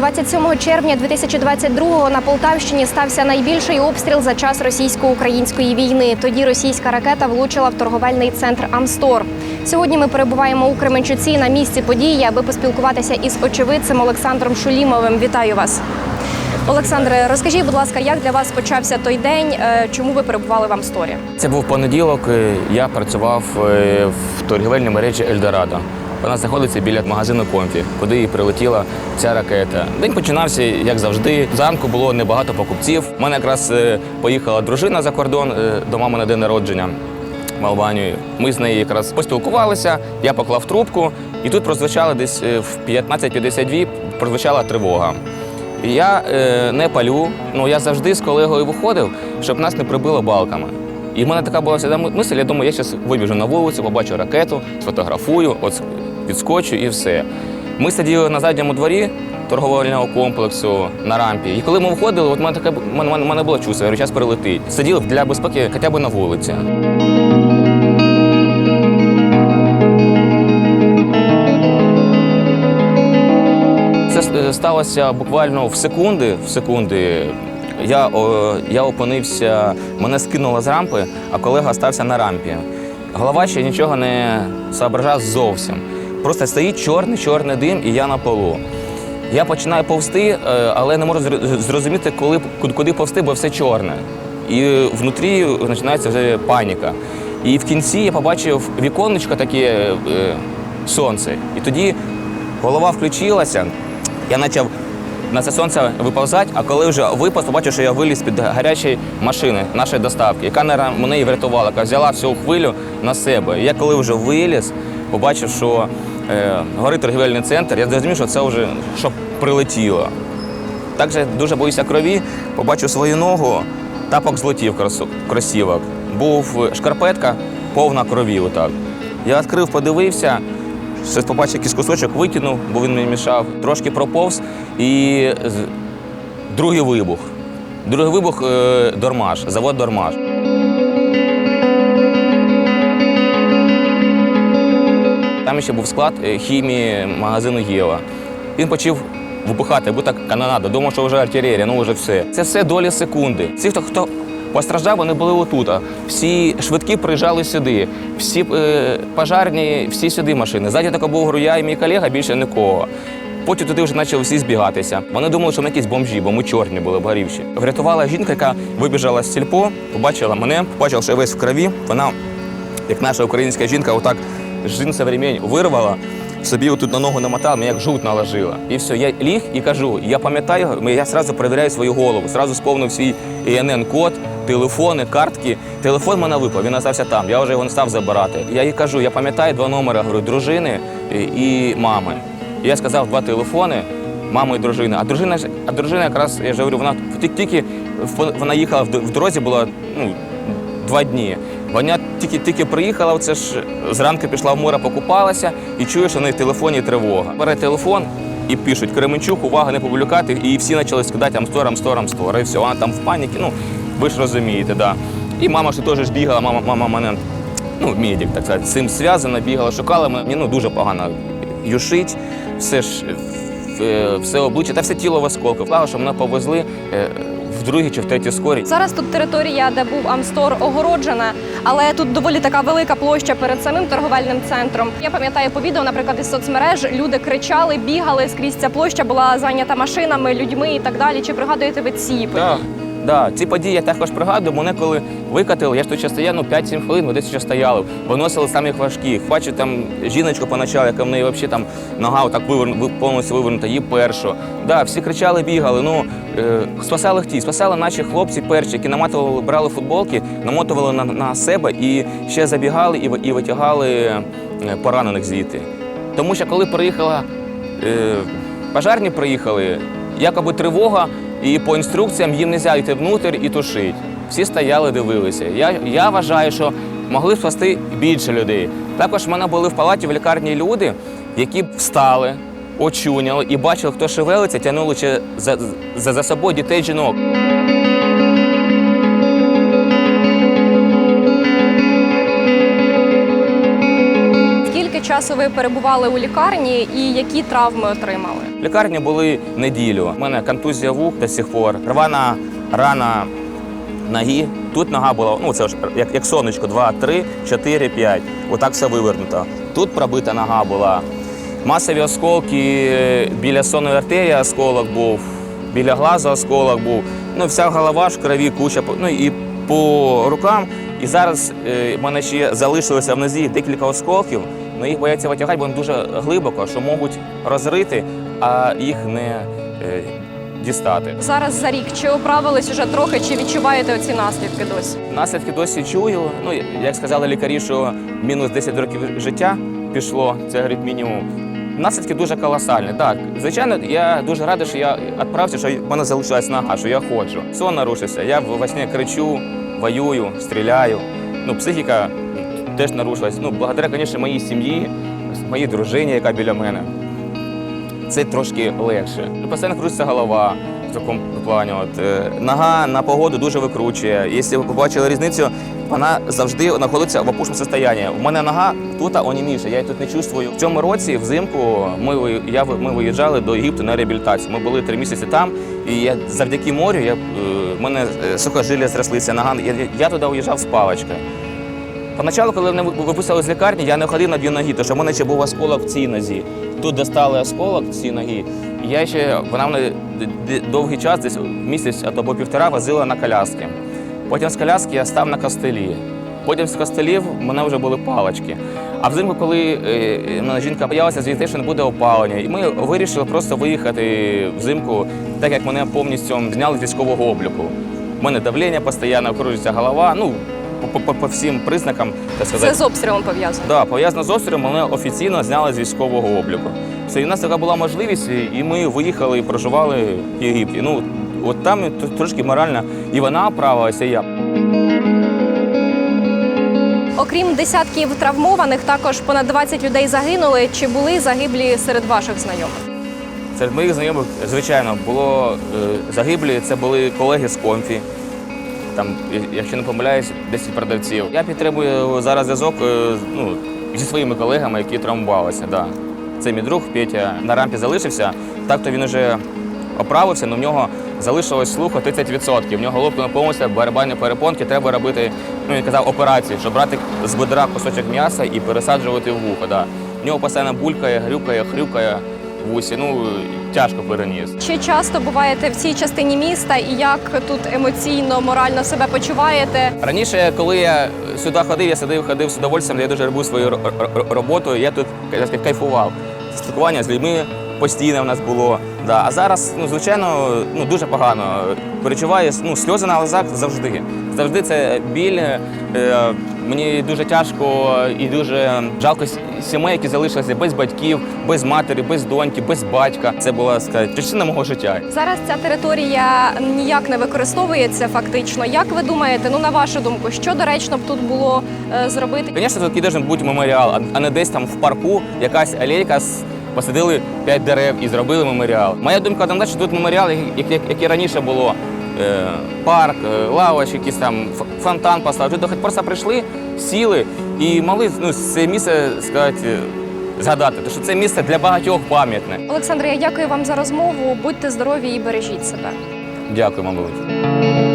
27 червня 2022-го на Полтавщині стався найбільший обстріл за час російсько-української війни. Тоді російська ракета влучила в торговельний центр Амстор. Сьогодні ми перебуваємо у Кременчуці на місці події, аби поспілкуватися із очевидцем Олександром Шулімовим. Вітаю вас. Олександре, розкажіть, будь ласка, як для вас почався той день? Е, Чому ви перебували в Амсторі? Це був понеділок. е, Я працював е, в торгівельній мережі Ельдорадо. Вона знаходиться біля магазину Комфі, куди і прилетіла ця ракета. День починався, як завжди. Зранку було небагато покупців. У мене якраз е, поїхала дружина за кордон е, до мами на день народження в Албанію. Ми з нею якраз поспілкувалися, я поклав трубку, і тут прозвучала десь е, в 15.52 прозвучала тривога. Я е, не палю, ну я завжди з колегою виходив, щоб нас не прибило балками. І в мене така була мисль, я думаю, я зараз вибіжу на вулицю, побачу ракету, сфотографую, от відскочу і все. Ми сиділи на задньому дворі торговельного комплексу на рампі. І коли ми виходили, от мене таке мене, мене було чувство, говорю, зараз прилетить. Сиділи для безпеки хоча б на вулиці. Це е, сталося буквально в секунди. В секунди. Я, о, я опинився, мене скинуло з рампи, а колега стався на рампі. Голова ще нічого не соображав зовсім. Просто стоїть чорний чорний дим, і я на полу. Я починаю повсти, е, але не можу зрозуміти, коли, куди- повсти, бо все чорне. І внутрі починається вже паніка. І в кінці я побачив віконечко таке е, сонце. І тоді голова включилася, я почав на це сонце виповзати, а коли вже випав, побачив, що я виліз під гарячої машини нашої доставки, яка наверно, мене і врятувала, яка взяла всю хвилю на себе. І я коли вже виліз, побачив, що е, горить торгівельний центр, я зрозумів, що це вже що прилетіло. Також дуже боюся крові, побачив свою ногу, тапок злетів кросівок. Був шкарпетка повна крові. Отак. Я відкрив, подивився, щось побачив якийсь кусочок, викинув, бо він мені мішав. Трошки проповз і другий вибух. Другий вибух е, Дормаш, завод Дормаш. Там ще був склад е, хімії магазину Єва. Він почав вибухати, будь так канонада. Думав, що вже артилерія, ну вже все. Це все долі секунди. Ці, хто, хто постраждав, вони були отут. Всі швидкі приїжджали сюди, всі е, пожарні, всі сюди машини. Ззаді тако був я і мій колега, більше нікого. Потім туди вже почали всі збігатися. Вони думали, що ми якісь бомжі, бо ми чорні були обгорівші. Врятувала жінка, яка вибіжала з сільпо, побачила мене, побачила, що я весь в крові. Вона як наша українська жінка, отак джинсовий ремінь вирвала, собі отут на ногу намотала, мені як жут наложила. І все, я ліг і кажу, я пам'ятаю, я одразу перевіряю свою голову, одразу сповнив свій ІНН-код, телефони, картки. Телефон мене випав, він остався там, я вже його не став забирати. Я їй кажу, я пам'ятаю два номери говорю, дружини і- мами. Я сказав два телефони. Маму і дружини. А дружина, а дружина якраз, я ж говорю, вона тільки- вона їхала в дорозі, була ну, два дні. Вона тільки тільки приїхала, це ж зранку пішла в море, покупалася і чує, що в в телефоні тривога. Бере телефон і пишуть Кременчук, увага, не публікати. І всі почали скидати Амстор, Амстор, Амстор. І все, вона там в паніці. Ну, ви ж розумієте, да. І мама ще теж бігала, мама, мама мене, ну, медик, так сказати, цим зв'язана, бігала, шукала. Мені ну, дуже погано юшить, все ж е, все обличчя та все тіло в осколках. Слава, що мене повезли е, в другій чи в третій скорі. Зараз тут територія, де був Амстор, огороджена, але тут доволі така велика площа перед самим торговельним центром. Я пам'ятаю по відео, наприклад, із соцмереж люди кричали, бігали скрізь. Ця площа була зайнята машинами, людьми і так далі. Чи пригадуєте ви ці події? Так, да. ці події я також пригадую, мене коли викатили, я ж тут ще стояв, ну 5-7 хвилин, ми десь ще стояли, виносили самих важких. Бачу там жіночку поначалу, яка в неї взагалі там нога отак виверну, повністю вивернута, її першу. Да, всі кричали, бігали. Ну, е, спасали хті, спасали наші хлопці перші, які намотували, брали футболки, намотували на, на себе і ще забігали і, і витягали е, поранених звідти. Тому що коли приїхала е, пожарні приїхали, якоби тривога, і по інструкціям їм не можна йти внутрь і тушити. Всі стояли, дивилися. Я, я вважаю, що могли спасти більше людей. Також в мене були в палаті в лікарні люди, які встали, очуняли і бачили, хто шевелиться, тягнули за, за, за собою дітей жінок. Часу ви перебували у лікарні і які травми отримали? Лікарні були неділю. У мене контузія вух до сих пор, рвана рана ноги. Тут нога була, ну це ж як, як сонечко, 2, 3, 4, 5. Отак все вивернуто. Тут пробита нога була. Масові осколки біля сонної артерії осколок був, біля глазу осколок був. Ну, вся голова в крові, куча. Ну і по рукам. І зараз е, в мене ще залишилося в нозі декілька осколків. Ну їх бояться витягати, бо вони дуже глибоко, що можуть розрити, а їх не е, дістати. Зараз за рік чи оправились уже трохи, чи відчуваєте оці наслідки досі? Наслідки досі чую. Ну, як сказали лікарі, що мінус 10 років життя пішло, це говорить мінімум. Наслідки дуже колосальні. Так, звичайно, я дуже радий, що я відправився, що в мене залишилась нога, що я ходжу. Сон нарушився. Я во сні кричу, воюю, стріляю. Ну, психіка теж нарушилась. Ну, благодаря, звісно, моїй сім'ї, моїй дружині, яка біля мене. Це трошки легше. Постійно крутиться голова в такому плані. От, е, нога на погоду дуже викручує. Якщо ви побачили різницю, вона завжди знаходиться в опушному стані. У мене нога тут оніміша, я її тут не чувствую. В цьому році, взимку, ми, я, ми виїжджали до Єгипту на реабілітацію. Ми були три місяці там, і я, завдяки морю я, е, в мене е, сухожилля зрослися, нога. Я, я туди уїжджав з паличкою. Поначалу, коли мене виписали з лікарні, я не ходив на дві ноги, тому що в мене ще був осколок в цій нозі. Тут достали осколок в цій ногі. І я ще, вона мене довгий час, десь місяць або півтора, возила на коляски. Потім з коляски я став на костелі. Потім з костелів в мене вже були палички. А взимку, коли е, мене жінка боялася звідти, що не буде опалення, і ми вирішили просто виїхати взимку, так як мене повністю зняли з військового обліку. У мене давлення постійно, окружується голова. Ну, по, по, по всім признакам, так сказати. Це з обстрілом пов'язано. Да, пов'язано з обстрілом, мене офіційно зняли з військового обліку. Все, і в нас така була можливість, і ми виїхали і проживали в Єгипті. Ну, от там трошки морально і вона оправилася, і я. Окрім десятків травмованих, також понад 20 людей загинули. Чи були загиблі серед ваших знайомих? Серед моїх знайомих, звичайно, було е, загиблі, це були колеги з комфі. Там, якщо не помиляюсь, 10 продавців. Я підтримую зараз зв'язок е, ну, зі своїми колегами, які травмувалися. Да. Це мій друг Петя на рампі залишився. Так то він вже оправився, але в нього залишилось слуху 30%. В нього лопнула повністю барабанні перепонки, треба робити, ну він казав, операцію, щоб брати з бедра кусочок м'яса і пересаджувати в вухо. Да. В нього постійно булькає, грюкає, хрюкає в вусі. Ну, тяжко переніс. Чи часто буваєте в цій частині міста і як тут емоційно, морально себе почуваєте? Раніше, коли я сюди ходив, я сидив, ходив з удовольствием, я дуже робив свою ро- ро- роботу, я тут кайфував. Спілкування з людьми постійно в нас було. Да. А зараз, ну, звичайно, ну, дуже погано. Перечуваю ну, сльози на глазах завжди. Завжди це біль. Е, мені дуже тяжко і дуже жалко сімей, які залишилися без батьків, без матері, без доньки, без батька. Це була сказати, частина мого життя. Зараз ця територія ніяк не використовується фактично. Як ви думаєте, ну на вашу думку, що доречно б тут було е, зробити? Звісно, тут має бути меморіал, а- не десь там в парку якась алейка с- посадили п'ять дерев і зробили меморіал. Моя думка одна, що тут меморіал, як, як, як і раніше було. Е, парк, е, лавочки, якийсь там фонтан поставили. Тут хоч просто прийшли, сіли і могли ну, це місце сказати, згадати, тому що це місце для багатьох пам'ятне. Олександре, я дякую вам за розмову. Будьте здорові і бережіть себе. Дякую, вам велике.